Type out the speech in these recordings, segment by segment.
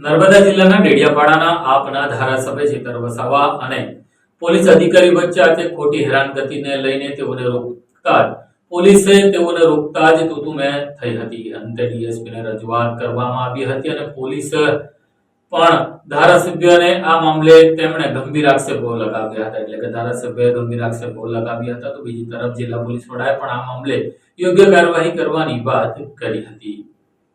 નર્મદા જિલ્લાના ડેડિયાપાડાના આપના ધારાસભ્ય ચેતર વસાવા અને પોલીસ અધિકારી વચ્ચે આજે ખોટી હેરાનગતિને લઈને તેઓને રોકતા પોલીસે તેઓને રોકતા જ તૂતુમે થઈ હતી. અંતે ડીએસપીને રજૂઆત કરવામાં આવી હતી અને પોલીસ પણ ધારાસભ્યને આ મામલે તેમણે ગંભીર આક્ષેપો લગાવ્યા હતા. એટલે કે ધારાસભ્યએ ગંભીર આક્ષેપો લગાવ્યા હતા તો બીજી તરફ જિલ્લા પોલીસ વડાએ પણ આ મામલે યોગ્ય કાર્યવાહી કરવાની વાત કરી હતી.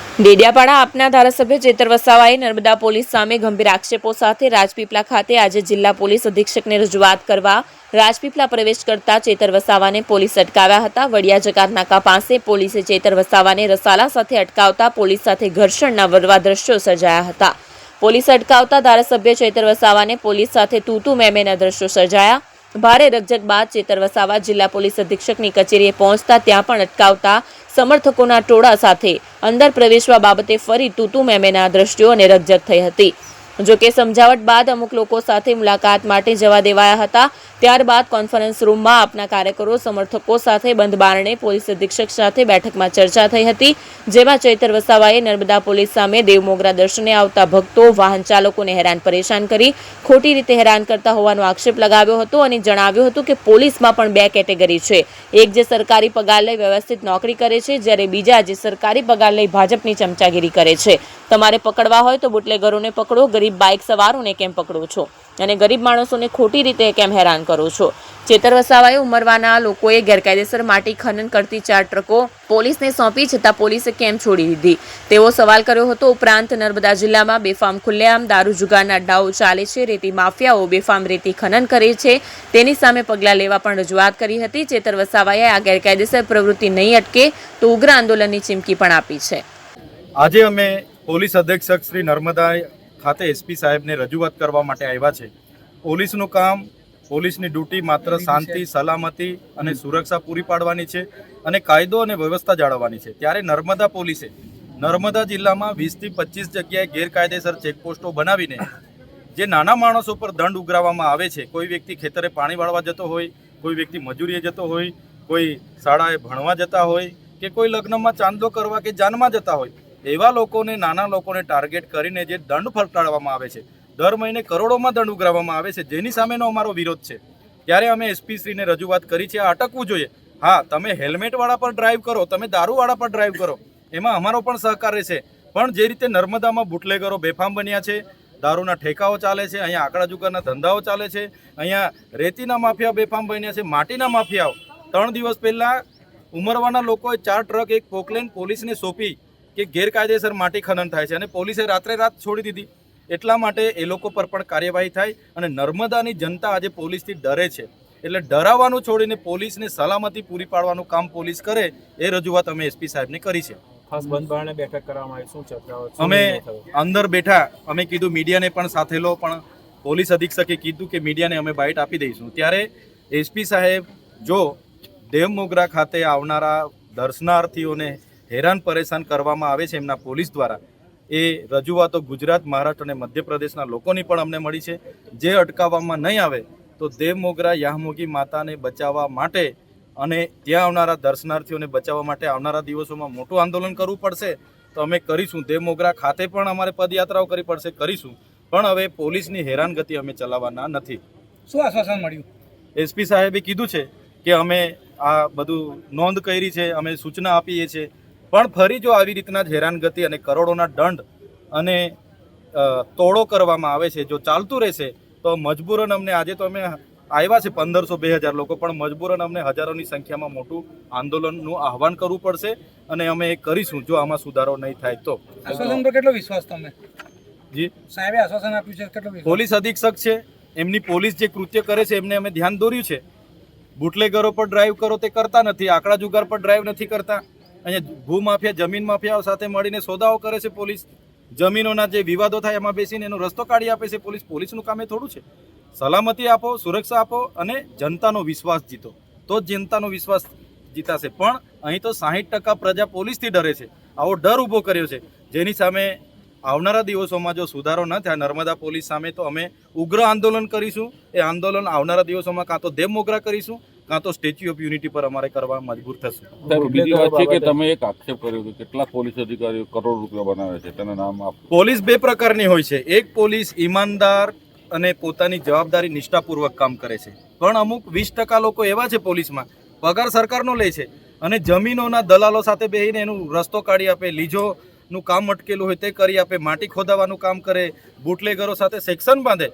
ડેડિયાપાડા આપના ધારાસભ્ય ચેતર વસાવાએ નર્મદા પોલીસ સામે ગંભીર આક્ષેપો સાથે રાજપીપળા ખાતે આજે જિલ્લા પોલીસ અધિક્ષકને રજૂઆત કરવા રાજપીપળા પ્રવેશ કરતા ચેતર વસાવાને પોલીસ અટકાવ્યા હતા. વડિયા જકાત નાકા પાસે પોલીસે ચેતર વસાવાને રસાલા સાથે અટકાવતા પોલીસ સાથે ઘર્ષણના વરવા દ્રશ્યો સર્જાયા હતા. પોલીસ અટકાવતા ધારાસભ્ય ચેતર વસાવાને પોલીસ સાથે તૂતુ મેમેના દ્રશ્યો સર્જાયા. ભારે રકઝટ બાદ ચેતર વસાવા જિલ્લા પોલીસ અધિક્ષકની કચેરીએ પહોંચતા ત્યાં પણ અટકાવતા સમર્થકોના ટોળા સાથે અંદર પ્રવેશવા બાબતે ફરી તૂતુ મેમેના દ્રશ્યો અને રકઝટ થઈ હતી. જો કે સમજાવટ બાદ અમુક લોકો સાથે મુલાકાત માટે જવા દેવાયા હતા. ત્યારબાદ કોન્ફરન્સ રૂમમાં આપના કાર્યકરો, સમર્થકો સાથે બંધ બારણે પોલીસ અધિક્ષક સાથે બેઠકમાં ચર્ચા થઈ હતી, જેમાં ચૈતર વસાવાએ નર્મદા પોલીસ સામે દેવમોગરા દર્શને આવતા ભક્તો, વાહન ચાલકોને હેરાન પરેશાન કરી, ખોટી રીતે હેરાન કરતા હોવાનો આક્ષેપ લગાવ્યો હતો અને જણાવ્યું હતું કે પોલીસમાં પણ બે કેટેગરી છે. એક જે સરકારી પગાર લઈ વ્યવસ્થિત નોકરી કરે છે, જ્યારે બીજા જે સરકારી પગાર લઈ ભાજપની ચમચાગીરી કરે છે. તમારે પકડવા હોય તો બુટલેગરોને પકડો ગરીબ બાઇક સવારોને કેમ પકડો છો? અને ગરીબ માણસોને ખોટી રીતે કેમ હેરાન કરો છો? ચેતર વસાવાએ ઉમરવાના લોકોએ ગેરકાયદેસર માટી ખનન કરતી ચાર ટ્રકો પોલીસને સોંપી છતાં પોલીસે કેમ છોડી દીધી? તેવો સવાલ કર્યો હતો ઉપરાંત નર્મદા જિલ્લામાં બેફામ ખુલ્લેઆમ, દારૂ જુગારના અડ્ડાઓ ચાલે છે, રેતી માફિયાઓ બેફામ રેતી ખનન કરે છે. તેની સામે પગલાં લેવા પણ રજૂઆત કરી હતી. ચેતર વસાવાએ આ ગેરકાયદેસર પ્રવૃત્તિ નહીં અટકે તો ઉગ્ર આંદોલનની ચીમકી પણ આપી છે. આજે અમે પોલીસ અધિક્ષક શ્રી નર્મદા ખાતે એસપી સાહેબને રજૂઆત કરવા માટે આવ્યા છે. પોલીસનું કામ પોલીસની ડ્યુટી માત્ર શાંતિ સલામતી અને સુરક્ષા પૂરી પાડવાની છે અને કાયદો અને વ્યવસ્થા જાળવવાની છે. ત્યારે નર્મદા પોલીસે નર્મદા જિલ્લામાં વીસથી પચીસ જગ્યાએ ગેરકાયદેસર ચેકપોસ્ટો બનાવીને જે નાના માણસો પર દંડ ઉઘરાવવામાં આવે છે કોઈ વ્યક્તિ ખેતરે પાણી વાળવા જતો હોય કોઈ વ્યક્તિ મજૂરીએ જતો હોય કોઈ શાળાએ ભણવા જતા હોય કે કોઈ લગ્નમાં ચાંદલો કરવા કે જાનમાં જતા હોય એવા લોકોને, નાના લોકોને ટાર્ગેટ કરીને જે દંડ ફટકારવામાં આવે છે, દર મહિને કરોડોમાં દંડ ઉઘરાવવામાં આવે છે, જેની સામેનો અમારો વિરોધ છે. ત્યારે અમે એસપીશ્રીને રજૂઆત કરી છે અટકવું જોઈએ. હા, તમે હેલ્મેટવાળા પર ડ્રાઈવ કરો, તમે દારૂવાળા પર ડ્રાઈવ કરો, એમાં અમારો પણ સહકાર રહેશે. પણ જે રીતે નર્મદામાં બુટલેગરો બેફામ બન્યા છે, દારૂના ઠેકાઓ ચાલે છે, અહીંયા આકડા જુગારના ધંધાઓ ચાલે છે, અહીંયા રેતીના માફિયા બેફામ બન્યા છે, માટીના માફિયાઓ. ત્રણ દિવસ પહેલાં ઉમરવાના લોકોએ ચાર ટ્રક, એક પોકલેન પોલીસને સોંપી કે ગેરકાયદેસર માટી ખનન થાય છે. અને પોલીસે રાત્રે રાત છોડી દીધી. એટલા માટે એ લોકો પર પણ કાર્યવાહી થાય અને નર્મદાની જનતા આજે પોલીસથી ડરે છે. એટલે ડરાવવાનું છોડીને પોલીસને સલામતી પૂરી પાડવાનું કામ પોલીસ કરે એ રજૂઆત અમે એસપી સાહેબને કરી છે. ખાસ બંધ બારણે બેઠક કરવામાં આવી. શું ચર્ચાઓ અમે અંદર બેઠા. અમે કીધું મીડિયાને પણ સાથે લો પણ પોલીસ અધિક્ષકે કીધું કે મીડિયાને અમે બાઇટ આપી દઈશું. ત્યારે એસપી સાહેબ જો દેવમોગરા ખાતે આવનારા દર્શનાર્થીઓને હેરાન પરેશાન કરવામાં આવે છે એમના પોલીસ દ્વારા. એ રજૂઆતો ગુજરાત મહારાષ્ટ્ર અને મધ્યપ્રદેશના લોકોની પણ અમને મળી છે. જે અટકાવવામાં નહીં આવે તો દેવ મોગરા યાહમોગી માતાને બચાવવા માટે અને ત્યાં આવનારા દર્શનાર્થીઓને બચાવવા માટે આવનારા દિવસોમાં મોટું આંદોલન કરવું પડશે. તો અમે કરીશું. દેવ મોગરા ખાતે પણ અમારે પદયાત્રાઓ કરવી પડશે કરીશું. પણ હવે પોલીસની હેરાનગતિ અમે ચલાવવાના નથી. શું આશ્વાસન મળ્યું? એસપી સાહેબે કીધું છે કે અમે આ બધું નોંધ કરી છે અમે સૂચના આપીએ છીએ. પણ ફરી જો આવી રીતના જ હેરાનગતિ અને કરોડોના દંડ અને તોડો કરવામાં આવે છે જો ચાલતું રહેશે તો મજબૂરન અમને આજે તો અમે આવ્યા છે પંદરસો બે હજાર લોકો પણ મજબૂરન અમને હજારોની સંખ્યામાં મોટું આંદોલનનું આહવાન કરવું પડશે અને અમે એ કરીશું જો આમાં સુધારો નહીં થાય તો. આશ્વાસન પર કેટલો વિશ્વાસ તમે? જી? સાહેબે આશ્વાસન આપ્યું છે કેટલો પોલીસ અધિક્ષક છે એમની પોલીસ જે કૃત્ય કરે છે એમને અમે ધ્યાન દોર્યું છે. બુટલેગરો પર ડ્રાઈવ કરો તે કરતા નથી આંકડા જુગાર પર ડ્રાઈવ નથી કરતા. અહીંયા ભૂ માફિયા જમીન માફિયાઓ સાથે મળીને સોદાઓ કરે છે પોલીસ. જમીનોના જે વિવાદો થાય એમાં બેસીને એનો રસ્તો કાઢી આપે છે પોલીસ. પોલીસનું કામ એ થોડું છે. સલામતી આપો, સુરક્ષા આપો અને જનતાનો વિશ્વાસ જીતો. તો જ જનતાનો વિશ્વાસ જીતાશે. પણ અહીં તો સાહીઠ ટકા પ્રજા પોલીસથી ડરે છે. આવો ડર ઊભો કર્યો છે. જેની સામે આવનારા દિવસોમાં જો સુધારો ન થાય, નર્મદા પોલીસ સામે તો અમે ઉગ્ર આંદોલન કરીશું. એ આંદોલન આવનારા દિવસોમાં કાં તો દેવ મોગરા કરીશું કાં તો સ્ટેચ્યુ ઓફ યુનિટી પર અમારે કરવા મજબૂર થશું. બીજી વાત છે કે તમે એક આક્ષેપ કર્યો કે કેટલાક પોલીસ અધિકારીઓ કરોડ રૂપિયા બનાવે છે તેના નામ આપ પોલીસ બે પ્રકારની હોય છે. એક પોલીસ ઈમાનદાર અને પોતાની જવાબદારી નિષ્ઠાપૂર્વક કામ કરે છે. પણ અમુક વીસ ટકા લોકો એવા છે પોલીસમાં પગાર સરકારનો લે છે અને જમીનોના દલાલો સાથે બેસીને એનું રસ્તો કાઢી આપે લીજોનું કામ અટકેલું હોય તે કરી આપે માટી ખોદાવાનું કામ કરે બુટલેગરો સાથે સેક્શન બાંધે.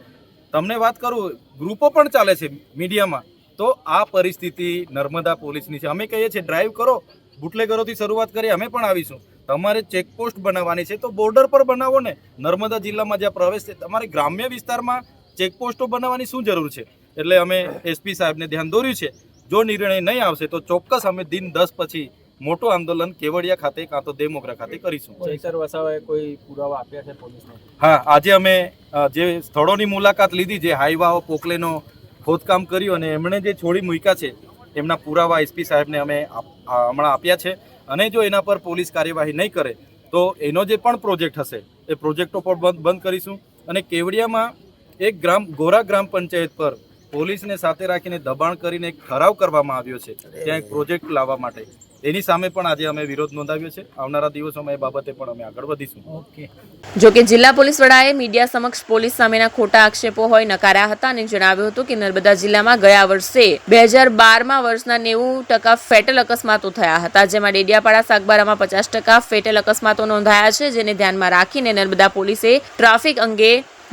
તમને વાત કરું ગ્રુપો પણ ચાલે છે મીડિયામાં. તો આ પરિસ્થિતિ નર્મદા પોલીસની છે. અમે કહીએ છીએ ડ્રાઈવ કરો. બુટલેગરોથી શરૂઆત કરી અમે પણ આવીશું. તમારે ચેકપોસ્ટ બનાવવાની છે તો બોર્ડર પર બનાવો ને. નર્મદા જિલ્લામાં જ્યાં પ્રવેશ છે તમારે ગ્રામ્ય વિસ્તારમાં ચેકપોસ્ટો બનાવવાની શું જરૂર છે? એટલે અમે એસપી સાહેબને ધ્યાન દોર્યું છે. જો નિર્ણય નહીં આવશે તો ચોક્કસ અમે દિન દસ પછી મોટું આંદોલન કેવડિયા ખાતે કાં તો દેમોગરા ખાતે કરીશું. કોઈ પુરાવા આપ્યા છે પોલીસને? હા આજે અમે જે સ્થળોની મુલાકાત લીધી જે હાઈવાઓ પોકલેનો ખોદકામ કર્યું અને એમણે જે છોડી મૂક્યા છે, એમના પુરાવા એસપી સાહેબને અમે હમણાં આપ્યા છે. અને જો એના પર પોલીસ કાર્યવાહી નહીં કરે, તો એનો જે પણ પ્રોજેક્ટ હશે, એ પ્રોજેક્ટો પણ બંધ બંધ કરીશું. અને કેવડિયામાં એક ગ્રામ, ગોરા ગ્રામ પંચાયત પર પોલીસને સાથે રાખીને દબાણ કરીને એક ઠરાવ કરવામાં આવ્યો છે, ત્યાં એક પ્રોજેક્ટ લાવવા માટે. એની સામે પણ આજે અમે વિરોધ નોંધાવ્યો છે. આવનારા દિવસોમાં એ બાબતે પણ અમે આગળ વધીશું. ઓકે. જો કે જિલ્લા પોલીસ વડાએ મીડિયા સમક્ષ પોલીસ સામેના ખોટા આક્ષેપો હોય નકાર્યા હતા અને જણાવ્યું હતું કે નર્મદા જિલ્લામાં ગયા વર્ષે બે હજાર બારમાં વર્ષના નેવું ટકા ફેટલ અકસ્માતો થયા હતા. જેમાં ડેડિયાપાડા સાગબારામાં પચાસ ટકા ફેટલ અકસ્માતો નોંધાયા છે જેને ધ્યાનમાં રાખીને નર્મદા પોલીસે ટ્રાફિક અંગે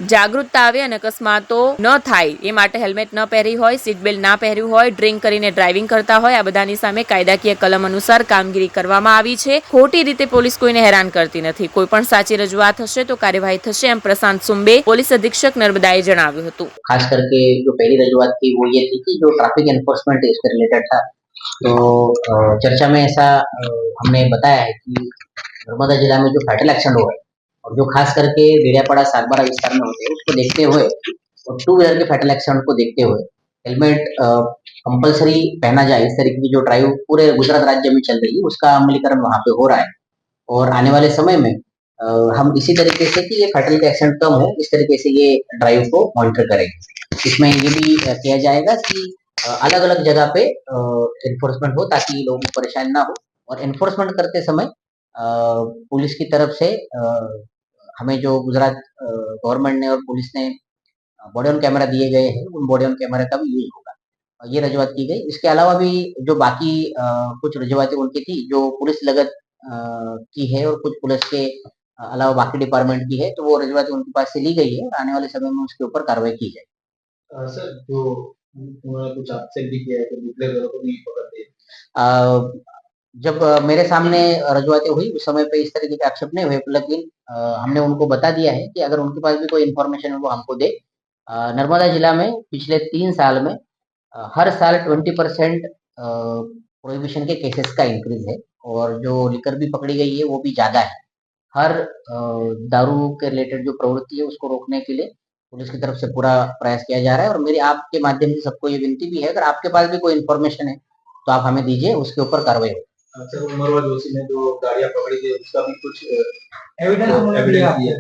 જાગૃતતા આવે અને અકસ્માતો ન થાય એ માટે હેલ્મેટ ન પહેરી હોય સીટ બેલ્ટ ના પહેર્યું હોય ડ્રિંક કરીને ડ્રાઇવિંગ કરતા હોય આ બધાની સામે કાયદાકીય કલમ અનુસાર કામગીરી કરવામાં આવી છે ખોટી રીતે પોલીસ કોઈને હેરાન કરતી નથી કોઈ પણ સાચી રજૂઆત હશે તો કાર્યવાહી થશે એમ પ્રશાંત સુંબે પોલીસ અધિક્ષક નર્મદાએ જણાવ્યું હતું खास करके जो पहली रजूआत थी वो ये थी कि जो ट्रैफिक एनफोर्समेंट है इससे रिलेटेड था तो अ, चर्चा में ऐसा अ, हमने बताया है कि नर्मदा जिला में जो फैटल एक्सीडेंट हुआ है और जो खास करके बेड़ियापाड़ा सागबारा विस्तार में होते हैं उसको देखते हुए और टू व्हीलर के फैटल एक्सीडेंट को देखते हुए हेलमेट कंपलसरी पहना जाए इस तरीके की जो ड्राइव पूरे गुजरात राज्य में चल रही है उसका अमलीकरण वहाँ पे हो रहा है। और आने वाले समय में अ, हम इसी तरीके से कि ये फैटल एक्सीडेंट कम हो इस तरीके से ये ड्राइव को मॉनिटर करेंगे। इसमें ये भी किया जाएगा कि अलग अलग जगह पे एनफोर्समेंट हो ताकि लोगों को परेशानी ना हो। और एनफोर्समेंट करते समय पुलिस की तरफ़ से हमें जो गुजरात गवर्नमेंट ने और पुलिस ने बॉडी ऑन कैमरा दिए गए हैं उन बॉडी ऑन कैमरा का भी यूज़ होगा। ये रजूआत की गई। इसके अलावा भी जो बाकी कुछ रजूआतें उनकी थी जो पुलिस लगत की है और कुछ पुलिस के अलावा बाकी डिपार्टमेंट की है तो वो रजूआतें उनके पास से ली गई है और आने वाले समय में उसके ऊपर कार्रवाई की जाए सर जो कुछ आक्षेप भी किया है कि दूसरे जब मेरे सामने रजूआतें हुई, उस समय पे इस तरीके के आक्षेप नहीं हुए, लेकिन हमने उनको बता दिया है कि अगर उनके पास भी कोई इन्फॉर्मेशन है, वो हमको दे। नर्मदा जिला में पिछले तीन साल में हर साल ट्वेंटी परसेंट प्रोहिबिशन के केसेस का इंक्रीज है, और जो लिकर भी पकड़ी गई है, वो भी ज़्यादा है। हर दारू के रिलेटेड जो प्रवृत्ति है, उसको रोकने के लिए पुलिस की तरफ़ से पूरा प्रयास किया जा रहा है, और मेरी, आपके माध्यम से सबको ये विनती भी है, अगर आपके पास भी कोई इन्फॉर्मेशन है तो आप हमें दीजिए, उसके ऊपर कार्रवाई होगी। सर उमरवा जोशी ने जो गाड़ियाँ पकड़ी थी उसका भी कुछ एविडेंस एविडेंस दिया।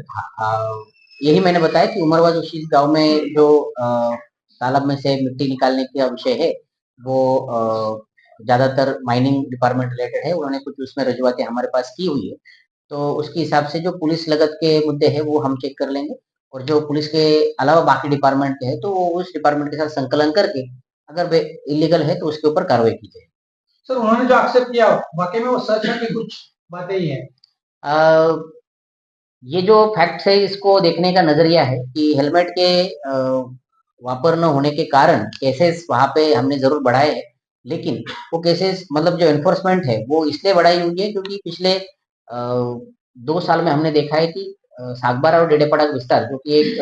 यही मैंने बताया कि उमरवा जोशी गाँव में जो तालाब में से मिट्टी निकालने का विषय है वो ज़्यादातर माइनिंग डिपार्टमेंट रिलेटेड है। उन्होंने कुछ उसमें रजूआतें हमारे पास की हुई है। तो उसके हिसाब से जो पुलिस लगत के मुद्दे है वो हम चेक कर लेंगे। और जो पुलिस के अलावा बाकी डिपार्टमेंट के हैं तो वो उस डिपार्टमेंट के साथ संकलन करके अगर वे इलीगल है तो उसके ऊपर कार्रवाई की जाए सर, उन्होंने जो आक्षेप किया, वाकई में वो सच है कि कुछ बातें ही है? ये जो फैक्ट है, इसको देखने का नज़रिया है कि हेलमेट के वापर न होने के कारण केसेस वहाँ पे हमने ज़रूर बढ़ाए हैं। लेकिन वो केसेस मतलब जो एनफोर्समेंट है, वो इसलिए बढ़ाई हुई है क्योंकि पिछले दो साल में हमने देखा है कि सागबारा और डेडेपाड़ा का विस्तार, जो कि एक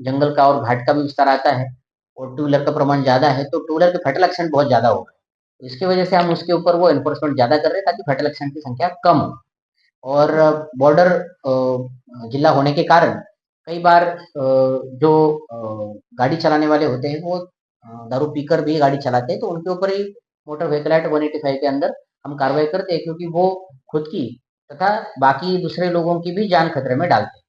जंगल का और घाट का भी विस्तार आता है और टू व्हीलर का प्रमाण ज़्यादा है तो टू व्हीलर के फैटल एक्सीडेंट बहुत ज़्यादा हो गए इसकी वजह से हम उसके ऊपर वो एनफोर्समेंट ज़्यादा कर रहे हैं ताकि फैटल एक्सीडेंट की संख्या कम हो। और बॉर्डर जिला होने के कारण कई बार जो गाड़ी चलाने वाले होते हैं वो दारू पीकर भी गाड़ी चलाते हैं तो उनके ऊपर ही मोटर व्हीकल एक्ट वन के अंदर हम कार्रवाई करते हैं क्योंकि वो खुद की तथा बाकी दूसरे लोगों की भी जान खतरे में डालते हैं।